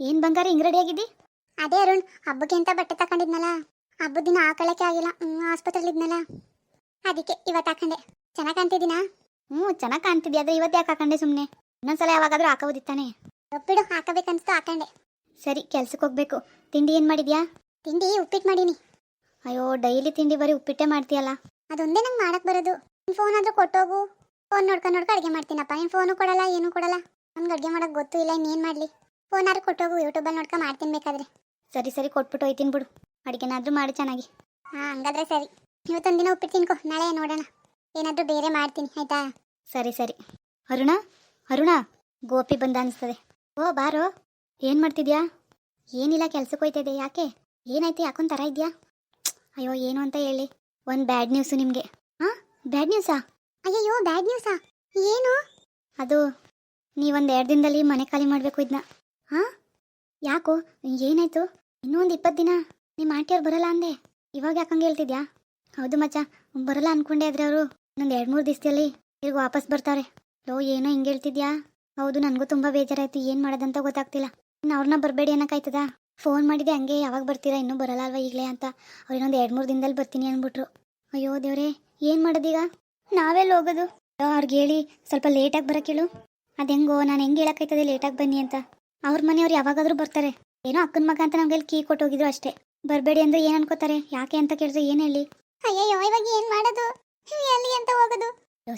ಏನ್ ಬಂಗಾರ ಹಿಂಗ್ ರೆಡಿ ಆಗಿದ್ದಿ? ಅದೇ ಅರುಣ್ ಹಬ್ಬಕ್ಕೆ ಅಂತ ಬಟ್ಟೆ ತಕೊಂಡಿದ್ನಲ್ಲ? ಹಬ್ಬದ ದಿನ ಹಾಕೊಳ್ಳಕ್ಕೆ ಆಗಿಲ್ಲ ಹ್ಮ್, ಆಸ್ಪತ್ರೆಲಿ ಇದ್ನಲ್ಲ ಅದಕ್ಕೆ ಇವತ್ತು ಹಾಕೊಂಡೆ. ಚೆನ್ನಾಗಿ ಕಾಣ್ತಿದ್ದೀನ? ಹ್ಞೂ ಚೆನ್ನಾಗಿ ಕಾಣ್ತಿದ್ಯಾ ಆದ್ರೆ ಇವತ್ತು ಯಾಕೆ ಹಾಕೊಂಡೆ ಸುಮ್ಮನೆ ಇನ್ನೊಂದ್ಸಲ ಯಾವಾಗಾದ್ರೂ ಹಾಕೋದಿತ್ತಾನೆ ಒಪ್ಪಿಡು ಹಾಕಬೇಕನ್ಸ್ತು ಹಾಕೊಂಡೆ. ಸರಿ ಕೆಲ್ಸಕ್ಕೆ ಹೋಗ್ಬೇಕು. ತಿಂಡಿ ಏನ್ ಮಾಡಿದ್ಯಾ? ತಿಂಡಿ ಉಪ್ಪಿಟ್ಟು ಮಾಡೀನಿ. ಅಯ್ಯೋ ಡೈಲಿ ತಿಂಡಿ ಬರೀ ಉಪ್ಪಿಟ್ಟೆ ಮಾಡ್ತೀಯಲ್ಲ? ಅದೊಂದೇ ನಂಗೆ ಮಾಡಕ್ ಬರೋದು. ಫೋನ್ ಆದ್ರೂ ಕೊಟ್ಟೋಗು ಫೋನ್ ನೋಡ್ಕೊಂಡು ನೋಡ್ಕೊಂಡು ಅಡುಗೆ ಮಾಡ್ತೀನಪ್ಪ. ನಿನ್ ಫೋನು ಕೊಡಲ್ಲ ಏನೂ ಕೊಡಲ್ಲ. ನಮ್ಗೆ ಅಡುಗೆ ಮಾಡಕ್ ಗೊತ್ತು ಇಲ್ಲ ಇನ್ನೇನು ಮಾಡಲಿ? ಫೋನ್ ಕೊಟ್ಟು ಕೊಟ್ಟೋಗು ಯೂಟ್ಯೂಬಲ್ಲಿ ನೋಡ್ಕೊಂಡು ಮಾಡ್ತೀನಿ ಬೇಕಾದ್ರೆ. ಸರಿ ಸರಿ ಕೊಟ್ಬಿಟ್ಟು ಹೋಯ್ತೀನಿ ಬಿಡು. ಅಡುಗೆನಾದರೂ ಮಾಡಿ ಚೆನ್ನಾಗಿ. ಹಾಂ ಹಂಗಾದ್ರೆ ಸರಿ. ಇವತ್ತೊಂದಿನ ಉಪ್ಪಿಟ್ಟು ತಿನ್ಕೋ ನಾಳೆ ನೋಡೋಣ. ಏನಾದರೂ ಬೇರೆ ಮಾಡ್ತೀನಿ ಆಯಿತಾ? ಸರಿ ಸರಿ. ಅರುಣ ಅರುಣ ಗೋಪಿ ಬಂದ ಅನಿಸ್ತದೆ. ಓ ಬಾರೋ. ಏನು ಮಾಡ್ತಿದ್ಯಾ? ಏನಿಲ್ಲ ಕೆಲ್ಸಕ್ಕೆ ಹೋಯ್ತಿದೆ ಯಾಕೆ? ಏನಾಯ್ತು? ಯಾಕೊಂದು ಥರ ಇದೆಯಾ? ಅಯ್ಯೋ ಏನು ಅಂತ ಹೇಳಿ. ಒಂದು ಬ್ಯಾಡ್ ನ್ಯೂಸು ನಿಮಗೆ. ಹಾಂ? ಬ್ಯಾಡ್ ನ್ಯೂಸಾ? ಅಯ್ಯಯ್ಯೋ ಬ್ಯಾಡ್ ನ್ಯೂಸಾ? ಏನು? ಅದು ನೀವೊಂದು ಎರಡು ದಿನದಲ್ಲಿ ಮನೆ ಖಾಲಿ ಮಾಡಬೇಕು ಇದನ್ನ ಹಾಂ? ಯಾಕೋ? ಏನಾಯ್ತು? ಇನ್ನೂ ಒಂದು ಇಪ್ಪತ್ತು ದಿನ ನಿಮ್ಮ ಆಂಟಿಯವ್ರು ಬರಲ್ಲ ಅಂದೆ. ಇವಾಗ ಯಾಕಂಗೆ ಹೇಳ್ತಿದ್ಯಾ? ಹೌದು ಮಚ್ಚ, ಬರಲ್ಲ ಅನ್ಕೊಂಡೆ ಆದ್ರೆ ಅವರು. ಇನ್ನೊಂದು ಎರಡು ಮೂರು ದಿವಸದಲ್ಲಿ ಈಗ ವಾಪಸ್ ಬರ್ತಾರೆ. ಲೋ, ಏನೋ ಹಿಂಗೆ ಹೇಳ್ತಿದ್ಯಾ? ಹೌದು, ನನಗೂ ತುಂಬ ಬೇಜಾರಾಯ್ತು. ಏನು ಮಾಡೋದಂತ ಗೊತ್ತಾಗ್ತಿಲ್ಲ. ಇನ್ನು ಅವ್ರನ್ನ ಬರಬೇಡಿ ಅನ್ನಕಾಯ್ತದ ಫೋನ್ ಮಾಡಿದೆ ಹಂಗೆ, ಯಾವಾಗ ಬರ್ತೀರಾ? ಇನ್ನೂ ಬರಲ್ಲ ಅಲ್ವಾ ಈಗಲೇ ಅಂತ. ಅವ್ರು ಇನ್ನೊಂದು ಎರಡು ಮೂರು ದಿನದಲ್ಲಿ ಬರ್ತೀನಿ ಅಂದ್ಬಿಟ್ರು. ಅಯ್ಯೋ ದೇವರೇ, ಏನು ಮಾಡೋದೀಗ? ನಾವೆಲ್ಲ ಹೋಗೋದು? ಅವ್ರಿಗೆ ಹೇಳಿ ಸ್ವಲ್ಪ ಲೇಟಾಗಿ ಬರೋಕ್ಕೇಳು ಅದು ಹೆಂಗೋ, ನಾನು ಹೆಂಗೆ ಹೇಳಕ್ಕಾಯ್ತದೆ ಲೇಟಾಗಿ ಬನ್ನಿ ಅಂತ. ಅವ್ರ ಮನೆಯವ್ರು ಯಾವಾಗಾದ್ರೂ ಬರ್ತಾರೆ. ಏನೋ ಅಕ್ಕನ ಮಗ ಅಂತ ನಮ್ಗೆ ಕೀ ಕೊಟ್ಟೋಗಿದ್ರು ಅಷ್ಟೇ. ಬರಬೇಡಿ ಅಂದ್ರೆ ಏನು ಅನ್ಕೋತಾರೆ? ಯಾಕೆ ಅಂತ ಕೇಳಿದ್ರೆ ಏನು ಹೇಳಿ? ಅಯ್ಯಯ್ಯೋ ಇವಾಗ ಏನು ಮಾಡೋದು? ಎಲ್ಲಿ ಅಂತ ಹೋಗೋದು?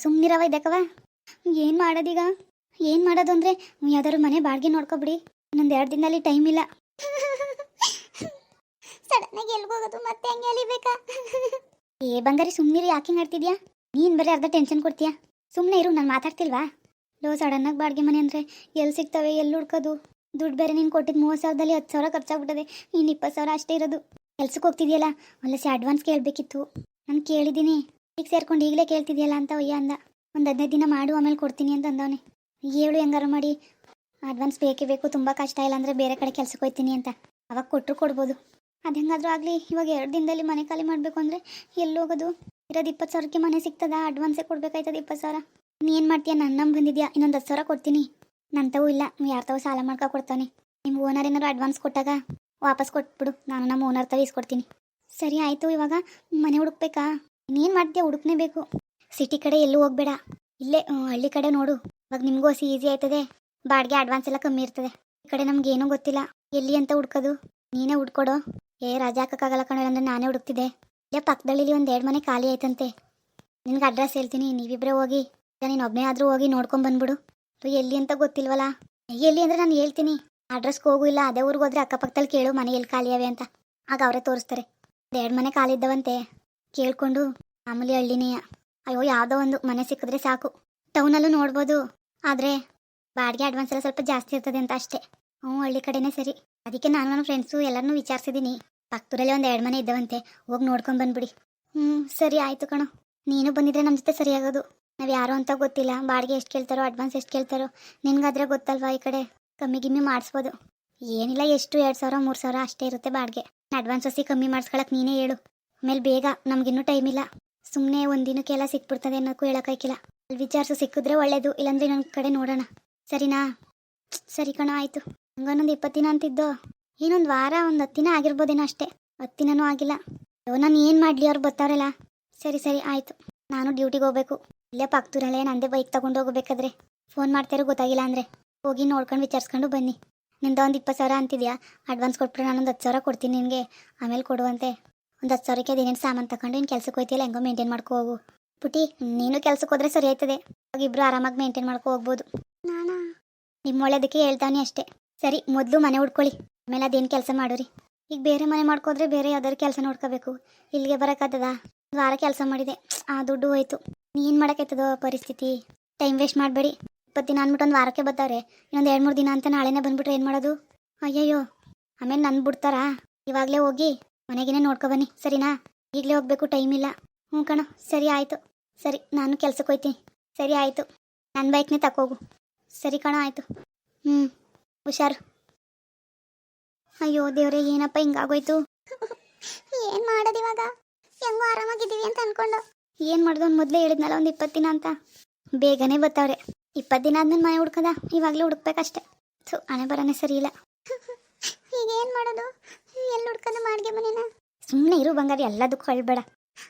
ಸುಮ್ನಿರವ ಇದಕ್ಕವ ಏನು ಮಾಡೋದೀಗ? ಏನು ಮಾಡೋದು ಅಂದರೆ ಯಾವ್ದಾದ್ರು ಮನೆ ಬಾಡಿಗೆ ನೋಡ್ಕೊಬಿಡಿ. ನಂದು ಎರಡು ದಿನದಲ್ಲಿ ಟೈಮ್ ಇಲ್ಲ. ಸಡನ್ ಆಗಿ ಎಲ್ಗ್ ಹೋಗೋದು? ಮತ್ತೆ ಹಂಗೆ ಅಲಿಬೇಕಾ ಏ ಬಂಗಾರಿ ಸುಮ್ನಿರಿ ಯಾಕೆ ಮಾಡ್ತಿದ್ಯಾ ಆಡ್ತಿದ್ಯಾ? ನೀನು ಬರೀ ಅರ್ಧ ಟೆನ್ಷನ್ ಕೊಡ್ತೀಯಾ? ಸುಮ್ಮನೆ ಇರು ನಾನು ಮಾತಾಡ್ತಿಲ್ವಾ? ಲೋ ಸಡನ್ನಾಗಿ ಬಾಡಿಗೆ ಮನೆ ಅಂದರೆ ಎಲ್ಲಿ ಸಿಗ್ತವೆ ಎಲ್ಲಿ ಹುಡ್ಕೋದು? ದುಡ್ಡು ಬೇರೆ ನೀನು ಕೊಟ್ಟಿದ್ದು ಮೂವತ್ತು ಸಾವಿರದಲ್ಲಿ ಹತ್ತು ಸಾವಿರ ಖರ್ಚಾಗ್ಬಿಟ್ಟದೆ ಇನ್ನು ಇಪ್ಪತ್ತು ಸಾವಿರ ಅಷ್ಟೇ ಇರೋದು. ಕೆಲ್ಸಕ್ಕೆ ಹೋಗ್ತಿದೆಯಲ್ಲ ಒಲ್ಲಸಿ ಅಡ್ವಾನ್ಸ್ ಕೇಳಬೇಕಿತ್ತು. ನಾನು ಕೇಳಿದ್ದೀನಿ ಈಗ ಸೇರ್ಕೊಂಡು ಈಗಲೇ ಕೇಳ್ತಿದ್ಯಲ್ಲ ಅಂತ ಒಯ್ಯ ಅಂದ. ಒಂದು ಹದಿನೈದು ದಿನ ಮಾಡು, ಆಮೇಲೆ ಕೊಡ್ತೀನಿ ಅಂತ ಅಂದವನೆ. ಹೇಳು ಹೆಂಗಾರು ಮಾಡಿ ಅಡ್ವಾನ್ಸ್ ಬೇಕೇ ಬೇಕು, ತುಂಬ ಕಷ್ಟ ಇಲ್ಲ ಅಂದರೆ ಬೇರೆ ಕಡೆ ಕೆಲ್ಸಕ್ಕೆ ಹೋಗ್ತೀನಿ ಅಂತ. ಅವಾಗ ಕೊಟ್ಟರು ಕೊಡ್ಬೋದು. ಅದು ಹೆಂಗಾದರೂ ಆಗಲಿ, ಇವಾಗ ಎರಡು ದಿನದಲ್ಲಿ ಮನೆ ಖಾಲಿ ಮಾಡಬೇಕು ಅಂದರೆ ಎಲ್ಲಿ ಹೋಗೋದು? ಇರೋದು ಇಪ್ಪತ್ತು ಸಾವಿರಕ್ಕೆ ಮನೆ ಸಿಗ್ತದಾ? ಅಡ್ವಾನ್ಸೇ ಕೊಡಬೇಕಾಯ್ತದೆ ಇಪ್ಪತ್ತು ಸಾವಿರ? ನೀನು ಮಾಡ್ತೀಯ? ನನ್ನ ಬಂದಿದ್ಯಾ? ಇನ್ನೊಂದು ಹತ್ತು ಸಾವಿರ ಕೊಡ್ತೀನಿ. ನಂತವೂ ಇಲ್ಲ. ನೀವು ತಾವು ಸಾಲ ಮಾಡ್ಕೊ ಕೊಡ್ತಾನೆ ನಿಮ್ಮ ಓನರ್ ಏನಾದ್ರು ಅಡ್ವಾನ್ಸ್ ಕೊಟ್ಟಾಗ ವಾಪಸ್ ಕೊಟ್ಬಿಡು. ನಾನು ನಮ್ಮ ಓನರ್ ತಾವ ಇಸ್ಕೊಡ್ತೀನಿ ಸರಿ, ಆಯಿತು. ಇವಾಗ ಮನೆ ಹುಡುಕ್ಬೇಕಾ? ಇನ್ನೇನು ಮಾಡ್ತೀಯ? ಹುಡುಕ್ನೇ ಬೇಕು. ಸಿಟಿ ಕಡೆ ಎಲ್ಲೂ ಹೋಗ್ಬೇಡ. ಇಲ್ಲೇ ಹಳ್ಳಿ ಕಡೆ ನೋಡು. ಇವಾಗ ನಿಮಗೂ ಅಸಿ ಈಸಿ ಆಯ್ತದೆ. ಬಾಡಿಗೆ ಅಡ್ವಾನ್ಸ್ ಎಲ್ಲ ಕಮ್ಮಿ ಇರ್ತದೆ. ಈ ಕಡೆ ನಮ್ಗೆ ಏನೂ ಗೊತ್ತಿಲ್ಲ. ಎಲ್ಲಿ ಅಂತ ಹುಡ್ಕೋದು. ನೀನೇ ಹುಡ್ಕೊಡೋ. ಏ, ರಜಾ ಹಾಕೋಕ್ಕಾಗಲ್ಲ ಕಣೋ ಅಂದ್ರೆ ನಾನೇ ಹುಡುಕ್ತಿದ್ದೆ. ಇಲ್ಲೇ, ಪಕ್ಕದಳ್ಳಿಲಿ ಒಂದು ಎರಡು ಮನೆ ಖಾಲಿ ಆಯ್ತಂತೆ. ನಿನ್ಗೆ ಅಡ್ರೆಸ್ ಹೇಳ್ತೀನಿ. ನೀವಿಬ್ಬರೇ ಹೋಗಿ. ಈಗ ನೀನು ಒಬ್ಬನೇ ಆದರೂ ಹೋಗಿ ನೋಡ್ಕೊಂಡ್ ಬಂದ್ಬಿಡು. ಎಲ್ಲಿ ಅಂತ ಗೊತ್ತಿಲ್ವಲ್ಲ ಎಲ್ಲಿ ಅಂದರೆ ನಾನು ಹೇಳ್ತೀನಿ. ಅಡ್ರೆಸ್ಗೆ ಹೋಗು, ಇಲ್ಲ ಅದೇ ಊರಿಗೆ ಹೋದ್ರೆ ಅಕ್ಕಪಕ್ಕದಲ್ಲಿ ಕೇಳು ಮನೆ ಎಲ್ಲಿ ಖಾಲಿ ಅವೆ ಅಂತ. ಆಗ ಅವರೇ ತೋರಿಸ್ತಾರೆ. ಎರಡು ಮನೆ ಖಾಲಿ ಇದ್ದವಂತೆ. ಕೇಳ್ಕೊಂಡು ಮಾಮೂಲಿ ಹಳ್ಳಿನೇ. ಅಯ್ಯೋ, ಯಾವುದೋ ಒಂದು ಮನೆ ಸಿಕ್ಕಿದ್ರೆ ಸಾಕು. ಟೌನಲ್ಲೂ ನೋಡ್ಬೋದು. ಆದರೆ ಬಾಡಿಗೆ ಅಡ್ವಾನ್ಸ್ ಎಲ್ಲ ಸ್ವಲ್ಪ ಜಾಸ್ತಿ ಇರ್ತದೆ ಅಂತ ಅಷ್ಟೇ. ಹ್ಞೂ, ಹಳ್ಳಿ ಕಡೆನೇ ಸರಿ. ಅದಕ್ಕೆ ನಾನು ನನ್ನ ಫ್ರೆಂಡ್ಸು ಎಲ್ಲರನ್ನೂ ವಿಚಾರಿಸಿದ್ದೀನಿ. ಪಕ್ಕದೂರಲ್ಲಿ ಒಂದು ಎರಡು ಮನೆ ಇದ್ದವಂತೆ. ಹೋಗಿ ನೋಡ್ಕೊಂಡು ಬಂದ್ಬಿಡಿ. ಹ್ಞೂ, ಸರಿ ಆಯಿತು ಕಣೋ. ನೀನು ಬಂದಿದ್ರೆ ನಮ್ಮ ಜೊತೆ ಸರಿಯಾಗೋದು. ನಾವು ಯಾರು ಅಂತ ಗೊತ್ತಿಲ್ಲ. ಬಾಡಿಗೆ ಎಷ್ಟು ಕೇಳ್ತಾರೋ ಅಡ್ವಾನ್ಸ್ ಎಷ್ಟು ಕೇಳ್ತಾರೋ, ನಿನ್ಗಾದ್ರೆ ಗೊತ್ತಲ್ವಾ ಈ ಕಡೆ? ಕಮ್ಮಿ ಗಿಮ್ಮಿ ಮಾಡಿಸ್ಬೋದು. ಏನಿಲ್ಲ, ಎಷ್ಟು ಎರಡು ಸಾವಿರ, ಮೂರು ಸಾವಿರ ಅಷ್ಟೇ ಇರುತ್ತೆ ಬಾಡಿಗೆ. ಅಡ್ವಾನ್ಸ್ ಹೊಸಿ ಕಮ್ಮಿ ಮಾಡಿಸ್ಕೊಳಕ್ಕೆ ನೀನೇ ಹೇಳು. ಆಮೇಲೆ ಬೇಗ, ನಮಗಿನ್ನೂ ಟೈಮ್ ಇಲ್ಲ. ಸುಮ್ಮನೆ ಒಂದು ದಿನಕ್ಕೆಲ್ಲ ಸಿಕ್ಬಿಡ್ತದೆ ಅನ್ನೋಕ್ಕೂ ಹೇಳೋಕ್ಕಾಯ್ಕಿಲ್ಲ ಅಲ್ಲಿ ವಿಚಾರಿಸು ಸಿಕ್ಕಿದ್ರೆ ಒಳ್ಳೇದು, ಇಲ್ಲಾಂದ್ರೆ ನನ್ನ ಕಡೆ ನೋಡೋಣ. ಸರಿನಾ? ಸರಿ ಕಣ, ಆಯಿತು. ಹಂಗನ್ನೊಂದು ಇಪ್ಪತ್ತು ದಿನ ಅಂತಿದ್ದೋ? ಏನೊಂದು ವಾರ, ಒಂದು ಹತ್ತಿನ ದಿನ ಆಗಿರ್ಬೋದೇನೋ ಅಷ್ಟೇ. ಹತ್ತು ದಿನನೂ ಆಗಿಲ್ಲ. ಅಯ್ಯೋ, ನಾನು ಏನು ಮಾಡಲಿ, ಅವ್ರು ಬರ್ತಾರಲ್ಲ ಸರಿ ಸರಿ, ಆಯಿತು. ನಾನು ಡ್ಯೂಟಿಗೆ ಹೋಗ್ಬೇಕು. ಇಲ್ಲೇ ಪಾಕ್ತೂರಲ್ಲೇ ನಂದೇ ಬೈಕ್ ತಗೊಂಡು ಹೋಗ್ಬೇಕಾದ್ರೆ. ಫೋನ್ ಮಾಡ್ತಾರೋ ಗೊತ್ತಾಗಿಲ್ಲ ಅಂದರೆ. ಹೋಗಿ ನೋಡ್ಕೊಂಡು ವಿಚಾರಿಸ್ಕೊಂಡು ಬನ್ನಿ. ನಿಂದ ಒಂದು ಇಪ್ಪತ್ತು ಸಾವಿರ ಅಂತಿದ್ಯಾ? ಅಡ್ವಾನ್ಸ್ ಕೊಟ್ಬಿಟ್ಟು ನಾನೊಂದು ಹತ್ತು ಸಾವಿರ ಕೊಡ್ತೀನಿ ನಿನಗೆ. ಆಮೇಲೆ ಕೊಡುವಂತೆ ಒಂದು ಹತ್ತು ಸಾವಿರಕ್ಕೆ ಅದೇನೇನು ಸಾಮಾನು ತಗೊಂಡು ಇನ್ನು ಕೆಲಸಕ್ಕೆ ಹೋಯ್ತಿಲ್ಲ ಹೆಂಗೋ ಮೇಂಟೈನ್ ಮಾಡ್ಕೊ ಹೋಗು. ಪುಟಿ ನೀನು ಕೆಲಸಕ್ಕೆ ಹೋದ್ರೆ ಸರಿ ಆಯ್ತದೆ. ಇಬ್ಬರು ಆರಾಮಾಗಿ ಮೇಂಟೈನ್ ಮಾಡ್ಕೊ ಹೋಗ್ಬೋದು. ನಾನಾ? ನಿಮ್ಮ ಒಳ್ಳೇದಕ್ಕೆ ಹೇಳ್ತಾನೆ ಅಷ್ಟೇ. ಸರಿ ಮೊದಲು ಮನೆ ಹುಡ್ಕೊಳ್ಳಿ ಆಮೇಲೆ ಅದೇನು ಕೆಲಸ ಮಾಡೋರಿ? ಈಗ ಬೇರೆ ಮನೆ ಮಾಡ್ಕೋದ್ರೆ ಬೇರೆ ಯಾವ್ದಾದ್ರು ಕೆಲಸ ನೋಡ್ಕೋಬೇಕು. ಇಲ್ಲಿಗೆ ಬರೋಕ್ಕಾಗ್ತದ ವಾರ ಕೆಲಸ ಮಾಡಿದೆ. ಆ ದುಡ್ಡು ಹೋಯ್ತು. ನೀನು ಮಾಡೋಕ್ಕಾಯ್ತದೋ ಪರಿಸ್ಥಿತಿ? ಟೈಮ್ ವೇಸ್ಟ್ ಮಾಡಬೇಡಿ. ಇಪ್ಪತ್ತು ದಿನ ಅಂದ್ಬಿಟ್ಟು ಒಂದು ವಾರಕ್ಕೆ ಬರ್ತಾರೆ ಇನ್ನೊಂದು ಎರಡು ಮೂರು ದಿನ ಅಂತ ನಾಳೆನೇ ಬಂದ್ಬಿಟ್ರೆ ಏನು ಮಾಡೋದು? ಅಯ್ಯಯ್ಯೋ. ಆಮೇಲೆ ನನ್ನ ಬಿಡ್ತಾರಾ? ಇವಾಗಲೇ ಹೋಗಿ ಮನೆಗೇನೆ ನೋಡ್ಕೊ ಬನ್ನಿ. ಸರಿನಾ? ಈಗಲೇ ಹೋಗ್ಬೇಕು ಟೈಮ್ ಇಲ್ಲ. ಹ್ಞೂ ಕಣ. ಸರಿ ಆಯಿತು. ಸರಿ, ನಾನು ಕೆಲ್ಸಕ್ಕೆ ಹೋಯ್ತೀನಿ. ಸರಿ ಆಯಿತು. ನನ್ನ ಬೈಕ್ನೇ ತಕೋಗು ಸರಿ ಕಣ, ಆಯಿತು. ಹ್ಞೂ ಹುಷಾರು. ಅಯ್ಯೋ ದೇವ್ರೆ, ಏನಪ್ಪ ಹಿಂಗಾಗೋಯ್ತು ಏನ್ ಮಾಡೋದು ಇವಾಗ ಹೆಂಗೋ ಆರಾಮಾಗಿದ್ದೀವಿ ಅಂತ ಅನ್ಕೊಂಡು ಏನು ಮಾಡ್ದು ಅವ್ನು ಮೊದಲೇ ಹೇಳಿದ್ನಲ್ಲ ಒಂದು ಇಪ್ಪತ್ತು ದಿನ ಅಂತ? ಬೇಗನೆ ಬರ್ತಾವ್ರೆ ಇಪ್ಪತ್ತು ದಿನ ಆದ್ಮೇಲೆ ಮನೆ ಹುಡ್ಕದ. ಇವಾಗಲೇ ಹುಡುಕ್ಬೇಕಷ್ಟೆ. ಸೊ ಹಣೆ ಬರನೇ ಸರಿ ಇಲ್ಲ. ಈಗ ಏನು ಮಾಡೋದು? ಎಲ್ಲಿ ಹುಡ್ಕೋದು ಮಾಡಿಗೆ ಮನೇನ? ಸುಮ್ಮನೆ ಇರು ಬಂಗಾರಿ ಎಲ್ಲದಕ್ಕೂ ಅಳ್ಬೇಡ.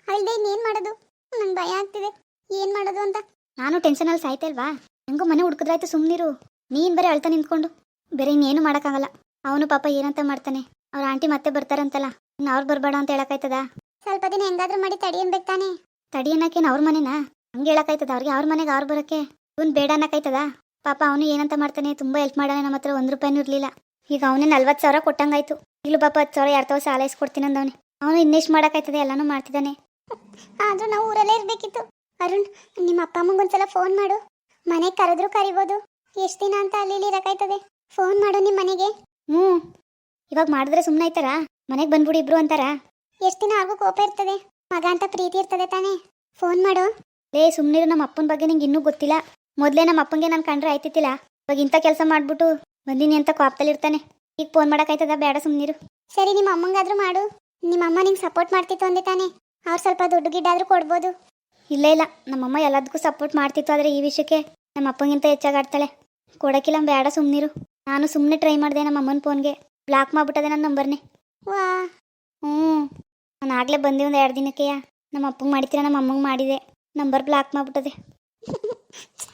ಅಲ್ದೆ ಇನ್ನೇನು ಮಾಡೋದು? ನಂಗೆ ಭಯ ಆಗ್ತಿದೆ. ಏನು ಮಾಡೋದು ಅಂತ? ನಾನು ಟೆನ್ಷನಲ್ಲಿ ಸಾಯ್ತಾ ಇಲ್ವಾ ಹೆಂಗೋ ಮನೆ ಹುಡ್ಕಿದ್ರಾಯ್ತು ಸುಮ್ಮನಿರು ನೀನು ಬರೀ ಅಳ್ತಾ ನಿಂತ್ಕೊಂಡು. ಬೇರೆ ಇನ್ನೇನು ಮಾಡೋಕ್ಕಾಗಲ್ಲ. ಅವನು ಪಾಪ ಏನಂತ ಮಾಡ್ತಾನೆ. ಅವ್ರ ಆಂಟಿ ಮತ್ತೆ ಬರ್ತಾರಂತಲ್ಲ. ಇನ್ನು ಅವ್ರು ಬರಬೇಡ ಅಂತ ಹೇಳಕ್ಕಾಯ್ತದ? ಸ್ವಲ್ಪ ದಿನ ಹೆಂಗಾದ್ರೂ ಮಾಡಿ ತಡಿಯನ್ಬೇಕು ತಾನೇ. ತಡಿ ಅವ್ರ ಮನೆನಾ? ಹಂಗೆ ಹೇಳಕ್ಕಾಯ್ತದ ಅವ್ರಿಗೆ ಅವ್ರ ಮನೆಗೆ ಅವ್ರು ಬರೋಕ್ಕೆ? ಇವನ್ ಬೇಡ ಅನ್ನಕ್ಕಾಯ್ತದ ಪಾಪ ಅವನು ಏನಂತ ಮಾಡ್ತಾನೆ ತುಂಬ ಹೆಲ್ಪ್ ಮಾಡಾನೆ ನಮ್ಮ ಹತ್ರ ಒಂದು ರೂಪಾಯಿನೂ ಇರಲಿಲ್ಲ. ಈಗ ಅವನೇ ನಲ್ವತ್ತು ಸಾವಿರ ಕೊಟ್ಟಂಗಾಯ್ತು. ಇಲ್ಲ ಪಾಪ ಹತ್ತು ಸಾವಿರ ಎರಡು ಸಾವಿರ ಸಾಲ ಇಸ್ಕೊಡ್ತೀನಿ ಅಂದವನೇ. ಅವನು ಇನ್ನೆಷ್ಟು ಮಾಡೋಕ್ಕಾಯ್ತದೆ ಎಲ್ಲನೂ ಮಾಡ್ತಿದ್ದಾನೆ. ಆದ್ರೂ ನಾವು ಊರಲ್ಲೇ ಇರ್ಬೇಕಿತ್ತು. ಅರುಣ್, ನಿಮ್ಮ ಅಪ್ಪ ಅಮ್ಮಂಗೆ ಒಂದ್ಸಲ ಫೋನ್ ಮಾಡು. ಮನೆಗೆ ಕರೆದ್ರು ಕರಿಬೋದು. ಎಷ್ಟು ದಿನ ಅಂತ ಅಲ್ಲಿ ಇರಕಾಯ್ತದೆ ಫೋನ್ ಮಾಡು ನಿಮ್ಮ ಮನೆಗೆ. ಹ್ಞೂ ಇವಾಗ ಮಾಡಿದ್ರೆ ಸುಮ್ಮನೆ ಆಯ್ತಾರಾ ಮನೆಗೆ ಬಂದ್ಬಿಡಿ ಇಬ್ರು ಅಂತಾರ? ಎಷ್ಟು ದಿನ ಆಗೂ ಕೋಪ ಇರ್ತದೆ. ಮಗ ಅಂತ ಪ್ರೀತಿ ಇರ್ತದೆ ತಾನೇ? ಫೋನ್ ಮಾಡು. ಲೇ ಸುಮ್ನಿರು ನಮ್ಮ ಅಪ್ಪನ ಬಗ್ಗೆ ನಿಂಗೆ ಇನ್ನೂ ಗೊತ್ತಿಲ್ಲ. ಮೊದಲೇ ನಮ್ಮ ಅಪ್ಪಂಗೆ ನಾನು ಕಂಡ್ರೆ ಆಯ್ತಿತ್ತಿಲ್ಲ. ಇವಾಗ ಇಂಥ ಕೆಲಸ ಮಾಡ್ಬಿಟ್ಟು ಬಂದಿನಿ ಅಂತ ಇರ್ತಾನೆ. ಈಗ ಫೋನ್ ಮಾಡೋಕ್ಕಾಯ್ತದ ಬೇಡ ಸುಮ್ನಿರು. ಸರಿ ನಿಮ್ಮ ಅಮ್ಮಂಗಾದ್ರೂ ಮಾಡು. ನಿಮ್ಮ ಅಮ್ಮ ನಿಂಗೆ ಸಪೋರ್ಟ್ ಮಾಡ್ತಿತ್ತು ಅಂದೆ ತಾನೆ. ಅವ್ರು ಸ್ವಲ್ಪ ದುಡ್ಡು ಗಿಡ್ಡಾದ್ರೂ ಕೊಡ್ಬೋದು. ಇಲ್ಲ ಇಲ್ಲ. ನಮ್ಮಮ್ಮ ಎಲ್ಲದಕ್ಕೂ ಸಪೋರ್ಟ್ ಮಾಡ್ತಿತ್ತು ಆದರೆ ಈ ವಿಷಯಕ್ಕೆ ನಮ್ಮ ಅಪ್ಪಂಗಿಂತ ಹೆಚ್ಚಾಗಿ ಆಡ್ತಾಳೆ ಕೊಡೋಕ್ಕಿಲ್ಲ ಬೇಡ ಸುಮ್ನಿರು. ನಾನು ಸುಮ್ಮನೆ ಟ್ರೈ ಮಾಡಿದೆ ನಮ್ಮ ಅಮ್ಮನ ಫೋನ್ಗೆ ಬ್ಲಾಕ್ ಮಾಡ್ಬಿಟ್ಟದೆ ನನ್ನ ನಂಬರ್ನೇ ವಾ. ಹ್ಞೂ ನಾನು ಆಗಲೇ ಬಂದೆ ಒಂದು ಎರಡು ದಿನಕ್ಕೆಯ ನಮ್ಮ ಅಪ್ಪಂಗೆ ಮಾಡ್ತೀರಾ ನಮ್ಮ ಅಮ್ಮಂಗೆ ಮಾಡಿದೆ. ನಂಬರ್ ಬ್ಲಾಕ್ ಮಾಡ್ಬಿಟ್ಟದೆ.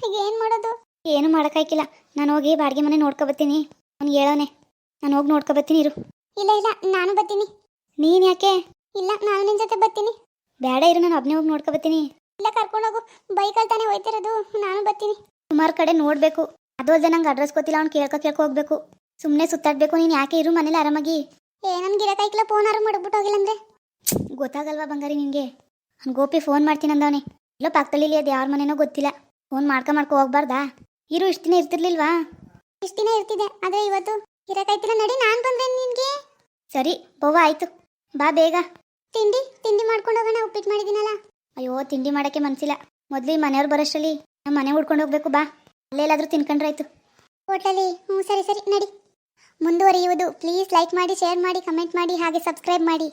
ಈಗ ಏನು ಮಾಡೋದು? ಏನು ಮಾಡೋಕ್ಕಾಯ್ಕಿಲ್ಲ ನಾನು ಹೋಗಿ ಬಾಡಿಗೆ ಮನೆ ನೋಡ್ಕೊಬತ್ತೀನಿ ಅವ್ನಿಗೆ ಹೇಳೋನೆ. ನಾನು ಹೋಗಿ ನೋಡ್ಕೊಬತ್ತೀನಿ ಇರು. ಇಲ್ಲ ಇಲ್ಲ ನಾನು ಬರ್ತೀನಿ. ನೀನು ಯಾಕೆ? ಇಲ್ಲ ನಾನು ನಿನ್ನ ಜೊತೆ ಬರ್ತೀನಿ. ಬೇಡ ಇರು ನಾನು ಒಬ್ಬನೇ ಹೋಗಿ ನೋಡ್ಕೊಬತ್ತೀನಿ ಇಲ್ಲ ಕರ್ಕೊಂಡೋಗು ಬೈಕಲ್ಲಿ ತಾನೇ ಹೋಯ್ತಿರೋದು. ನಾನು ಬರ್ತೀನಿ. ಸುಮಾರು ಕಡೆ ನೋಡಬೇಕು. ಅದು ಅಲ್ಲದೆ ನಂಗೆ ಅಡ್ರೆಸ್ ಗೊತ್ತಿಲ್ಲ ಅವ್ನು ಕೇಳ್ಕೊ ಕೇಳ್ಕೊ ಹೋಗ್ಬೇಕು. ಸುಮ್ಮನೆ ಸುತ್ತಾಡಬೇಕು. ನೀನು ಯಾಕೆ ಇರು ಮನೇಲಿ ಆರಾಮಾಗಿ. ಏ ನನ್ಗೆ ಫೋನ್ ಫೋನಾರು ಮಾಡ್ಬಿಟ್ಟು ಹೋಗಿಲ್ಲ ಅಂದ್ರೆ? ಗೊತ್ತಾಗಲ್ವಾ ಬಂಗಾರಿ ನಿನಗೆ ನಾನು ಗೋಪಿ ಫೋನ್ ಮಾಡ್ತೀನಿ ಅಂದವನೆ. ಇಲ್ಲೋ ಪಕ್ಕದಲ್ಲಿ ಅದು ಯಾರ ಮನೆನೋ ಗೊತ್ತಿಲ್ಲ. ಫೋನ್ ಮಾಡ್ಕೊ ಮಾಡ್ಕೊ ಹೋಗ್ಬಾರ್ದಾ? ಇರು ಇಷ್ಟು ದಿನ ಇರ್ತಿರ್ಲಿಲ್ವಾ? ಇಷ್ಟು ದಿನ ಇರ್ತಿದೆ ಆದ್ರೆ ಇವತ್ತು ಇರಕ್ಕಾಯ್ತಿಲ್ಲ ನಡಿ ನಾನು ಬಂದೆ ನಿನ್ಗೆ? ಸರಿ ಬವ್ವ ಆಯಿತು. ಬಾ ಬೇಗ. ತಿಂಡಿ ತಿಂಡಿ ಮಾಡ್ಕೊಂಡು ಹೋಗೋಣ ಉಪ್ಪಿಟ್ಟು ಮಾಡಿದ್ದೀನಲ್ಲ. ಅಯ್ಯೋ ತಿಂಡಿ ಮಾಡೋಕ್ಕೆ ಮನ್ಸಿಲ್ಲ. ಮೊದಲು ಈ ಮನೆಯವ್ರು ಬರೋಷ್ಟರಲ್ಲಿ ನಮ್ಮ ಮನೆ ಹುಡ್ಕೊಂಡು ಹೋಗ್ಬೇಕು ಬಾ. ಅಲ್ಲೆಲ್ಲಾದ್ರೂ ತಿನ್ಕೊಂಡ್ರಾಯ್ತು ಹೋಟ್ಲಲ್ಲಿ ಹ್ಞೂ ಸರಿ ಸರಿ ನಡಿ. ಮುಂದುವರಿಯುವುದು ಪ್ಲೀಸ್ ಲೈಕ್ ಮಾಡಿ ಶೇರ್ ಮಾಡಿ ಕಮೆಂಟ್ ಮಾಡಿ ಹಾಗೆ ಸಬ್ಸ್ಕ್ರೈಬ್ ಮಾಡಿ.